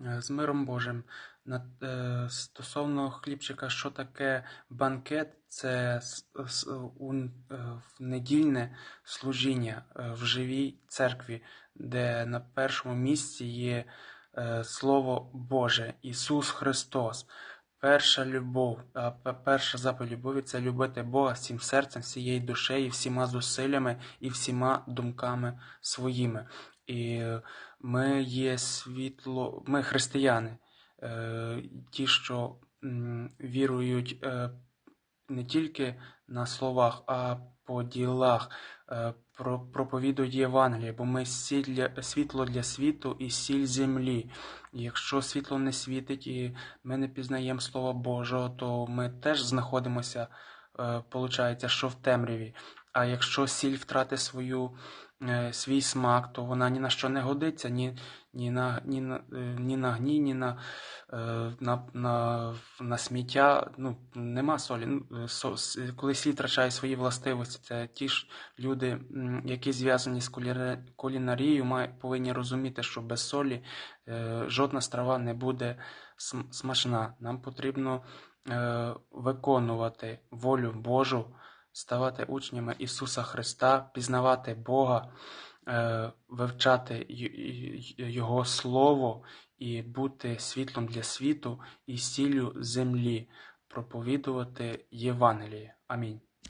Е, З миром Божим. Е, стосовно хлібчика, що таке банкет? Це е, недільне служіння в живій церкві, де на першому місці є Слово Боже, Ісус Христос. Перша любов, перша заповідь любові це любити Бога всім серцем, всією душею, всіма зусиллями і всіма думками своїми. І ми є світло, ми християни, е, ті, що вірують е, не тільки на словах, а по ділах, е, про- проповідують Євангеліє, бо ми світло для світу і сіль землі. Якщо світло не світить і ми не пізнаємо Слова Божого, то ми теж знаходимося, получається, що в темряві. А якщо сіль втратить свою, е, свій смак, то вона ні на що не годиться, ні, ні, на, ні, на, е, ні на гній, ні на, е, на, на, на сміття. Ну, нема солі. Ну, е, коли сіль втрачає свої властивості, це ті ж люди, які зв'язані з кулінарією, повинні розуміти, що без солі е, жодна страва не буде смачна. Нам потрібно е, виконувати волю Божу, ставати учнями Ісуса Христа, пізнавати Бога, е, вивчати Його Слово і бути світлом для світу і сіллю землі, проповідувати Євангеліє. Амінь.